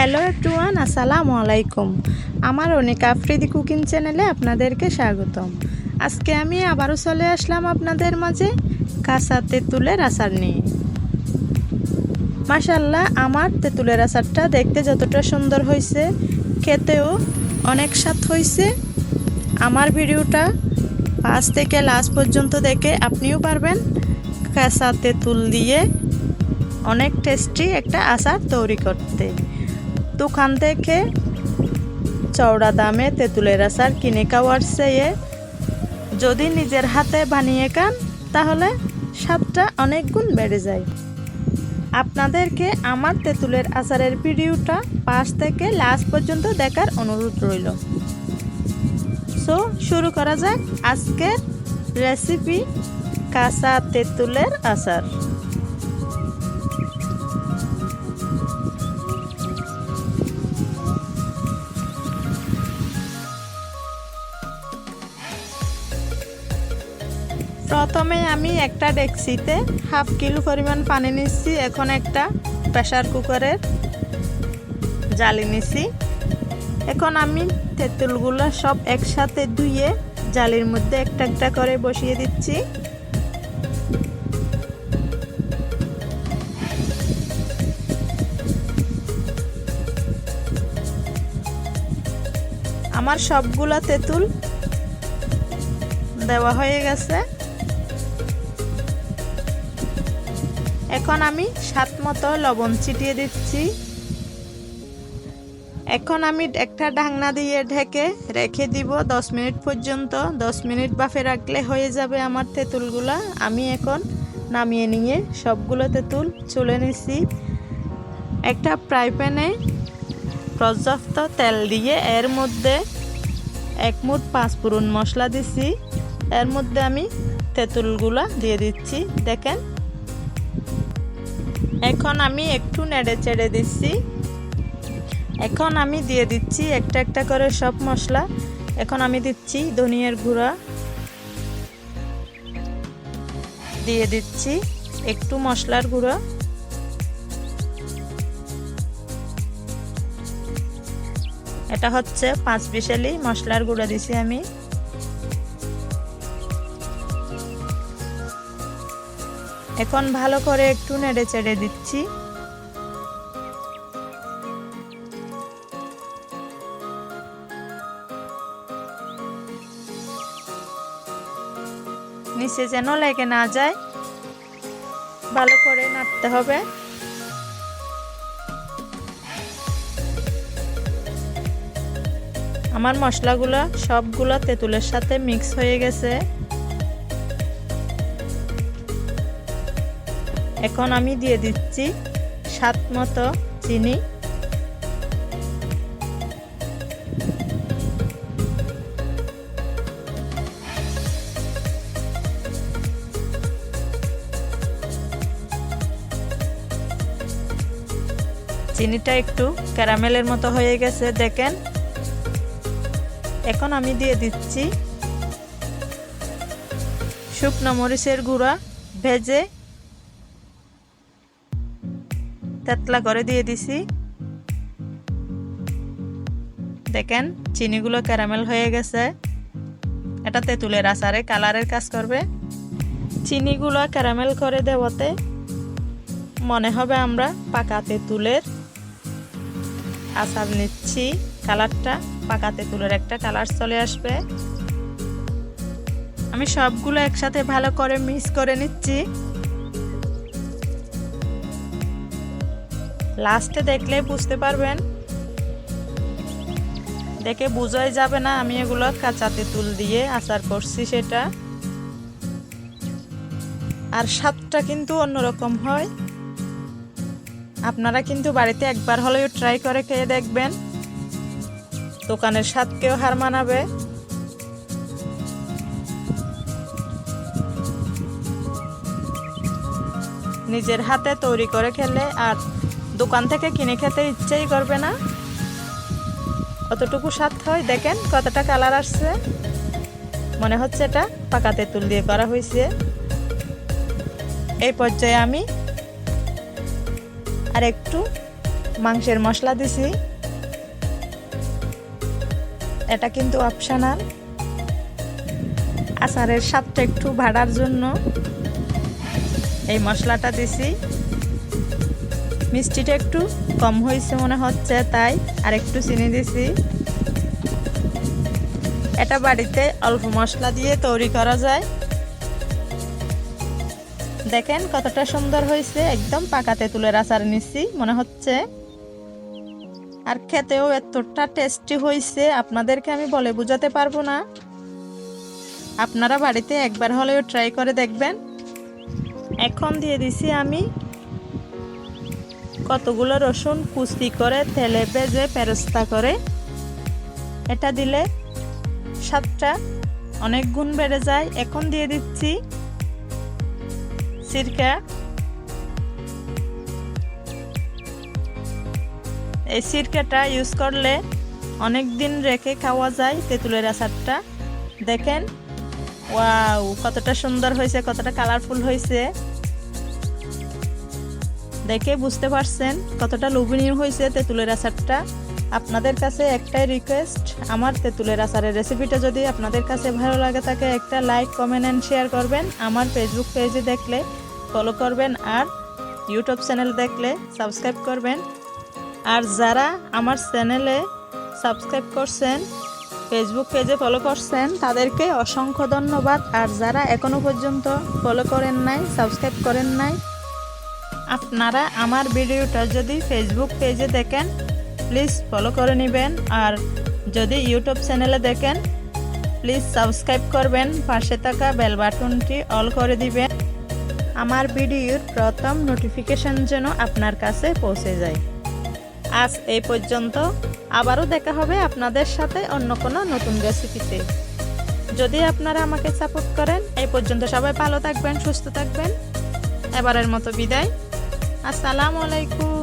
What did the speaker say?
Hello everyone আসসালামু আলাইকুম। আমার অনেক আফ্রিদি কুকিং চ্যানেলে আপনাদেরকে স্বাগতম। আজকে আমি আবারও চলে আসলাম আপনাদের মাঝে কাঁচা তেঁতুলের আচার নিয়ে। মাশাল্লাহ আমার তেঁতুলের আচারটা দেখতে যতটা সুন্দর হয়েছে, খেতেও অনেক স্বাদ হয়েছে। আমার ভিডিওটা পাঁচ থেকে লাস্ট পর্যন্ত দেখে আপনিও পারবেন কাঁচা তেঁতুল দিয়ে অনেক টেস্টি একটা আচার তৈরি করতে। দোকান থেকে চওড়া দামে তেঁতুলের আচার কিনে খাওয়ার চেয়ে যদি নিজের হাতে বানিয়ে খান, তাহলে স্বাদটা অনেক গুণ বেড়ে যায়। আপনাদেরকে আমার তেঁতুলের আচারের ভিডিওটা পাশ থেকে লাস্ট পর্যন্ত দেখার অনুরোধ রইল। সো, শুরু করা যাক আজকের রেসিপি কাঁচা তেঁতুলের আচার। প্রথমে আমি একটা ডেক্সিতে হাফ কিলো পরিমাণ পানি নিচ্ছি, এখন একটা প্রেশার কুকারের জালি নিছি এখন আমি তেঁতুলগুলো সব একসাথে ধুয়ে জালির মধ্যে একটা একটা করে বসিয়ে দিচ্ছি। আমার সবগুলো তেঁতুল দেওয়া হয়ে গেছে। এখন আমি সাত মতো লবণ ছিটিয়ে দিচ্ছি। এখন আমি একটা ঢাকনা দিয়ে ঢেকে রেখে দিব দশ মিনিট পর্যন্ত। দশ মিনিট বাফে রাখলে হয়ে যাবে আমার তেঁতুলগুলা। আমি এখন নামিয়ে নিয়ে সবগুলো তেঁতুল চুলে নিছি। একটা ফ্রাই প্যানে পর্যাপ্ত তেল দিয়ে এর মধ্যে এক মুঠ পাঁচফোড়ন মশলা দিছি। এর মধ্যে আমি তেঁতুলগুলা দিয়ে দিচ্ছি। দেখেন এখন আমি একটু নেড়ে চেড়ে দিচ্ছি। এখন আমি দিয়ে দিচ্ছি একটা একটা করে সব মশলা। এখন আমি দিচ্ছি ধনিয়ার গুঁড়া। দিয়ে দিচ্ছি একটু মশলার গুঁড়া। এটা হচ্ছে পাঁচ বিশালি মশলার গুঁড়া দিছি আমি। এখন ভালো করে একটু নেড়ে চেড়ে দিচ্ছি। নিচে যেন লেগে না যায়। ভালো করে নাড়তে হবে। আমার মশলাগুলো সবগুলো তেঁতুলের সাথে মিক্স হয়ে গেছে। এখন আমি দিয়ে দিচ্ছি সাত মতো চিনি। চিনিটা একটু ক্যারামেলের মতো হয়ে গেছে, দেখেন। এখন আমি দিয়ে দিচ্ছি শুকনো মরিচের গুঁড়া, ভেজে তেতলা করে দিয়ে দিছি। দেখেন, চিনিগুলো ক্যারামেল হয়ে গেছে। এটা তেঁতুলের আচারে, কালারের কাজ করবে। চিনিগুলো ক্যারামেল করে দেওয়াতে মনে হবে আমরা পাকা তেঁতুলের আচার নিচ্ছি। কালারটা পাকা তেঁতুলের একটা কালার চলে আসবে। আমি সবগুলো একসাথে ভালো করে মিক্স করে নিচ্ছি। লাস্টে দেখলে বুঝতে পারবেন। দেখে বোঝাই যাবে না, আমি এগুলো কাঁচা তেঁতুল দিয়ে আচার করছি সেটা। আর স্বাদটা কিন্তু অন্যরকম হয়। আপনারা কিন্তু বাড়িতে একবার হলেও ট্রাই করে খেয়ে দেখবেন। দোকানের স্বাদকেও হার মানাবে। নিজের হাতে তৈরি করে খেলে আর দোকান থেকে কিনে খেতে ইচ্ছেই করবে না। অতটুকু স্বাদ হয়। দেখেন কতটা কালার আসছে। মনে হচ্ছে এটা পাকা তেঁতুল দিয়ে করা হয়েছে। এই পর্যায়ে আমি আর একটু মাংসের মশলা দিছি। এটা কিন্তু অপশনাল। আচারের স্বাদটা একটু ভাড়ার জন্য এই মশলাটা দিছি। মিষ্টিটা একটু কম হয়েছে মনে হচ্ছে, তাই আর একটু চিনি দিছি। এটা বাড়িতে অল্প মশলা দিয়ে তৈরি করা যায়। দেখেন কতটা সুন্দর হয়েছে, একদম পাকাতে তেঁতুলের আচার নিচ্ছি মনে হচ্ছে। আর খেতেও এতটা টেস্টি হয়েছে, আপনাদেরকে আমি বলে বোঝাতে পারব না। আপনারা বাড়িতে একবার হলেও ট্রাই করে দেখবেন। এখন দিয়ে দিছি আমি কতগুলো রসুন কুস্তি করে তেলে ভেজে পেরস্তা করে। এটা দিলে স্বাদটা অনেক গুণ বেড়ে যায়। এখন দিয়ে দিচ্ছি সিরকা। এই সিরকাটা ইউজ করলে অনেক দিন রেখে খাওয়া যায় তেঁতুলের আচারটা। দেখেন? ওয়াও, কতটা সুন্দর হয়েছে, কতটা কালারফুল হয়েছে। দেখে বুঝতে পারছেন কতটা লোভনীয় হয়েছে তেঁতুলের আচারটা? আপনাদের কাছে একটাই রিকোয়েস্ট আমার তেঁতুলের আচারের রেসিপিটা যদি আপনাদের কাছে ভালো লাগে থাকে একটা লাইক কমেন্ট অ্যান্ড শেয়ার করবেন। আমার ফেসবুক পেজে দেখলে ফলো করবেন আর ইউটিউব চ্যানেল দেখলে সাবস্ক্রাইব করবেন। আর যারা আমার চ্যানেলে সাবস্ক্রাইব করছেন ফেসবুক পেজে ফলো করছেন, তাদেরকে অসংখ্য ধন্যবাদ। আর যারা এখনও পর্যন্ত ফলো করেন নাই সাবস্ক্রাইব করেন নাই আপনারা আমার ভিডিওটা যদি ফেসবুক পেজে দেখেন প্লিজ ফলো করে নেবেন। আর যদি ইউটিউব চ্যানেলে দেখেন প্লিজ সাবস্ক্রাইব করবেন। পাশে থাকা বেল বাটনটি অল করে দিবেন। আমার ভিডিওর প্রথম নোটিফিকেশন যেন আপনার কাছে পৌঁছে যায়। আজ এই পর্যন্ত। আবারও দেখা হবে আপনাদের সাথে অন্য কোনো নতুন রেসিপিতে যদি আপনারা আমাকে সাপোর্ট করেন, এই পর্যন্ত সবাই ভালো থাকবেন, সুস্থ থাকবেন। এবারের মতো বিদায়। আসসালামু আলাইকুম।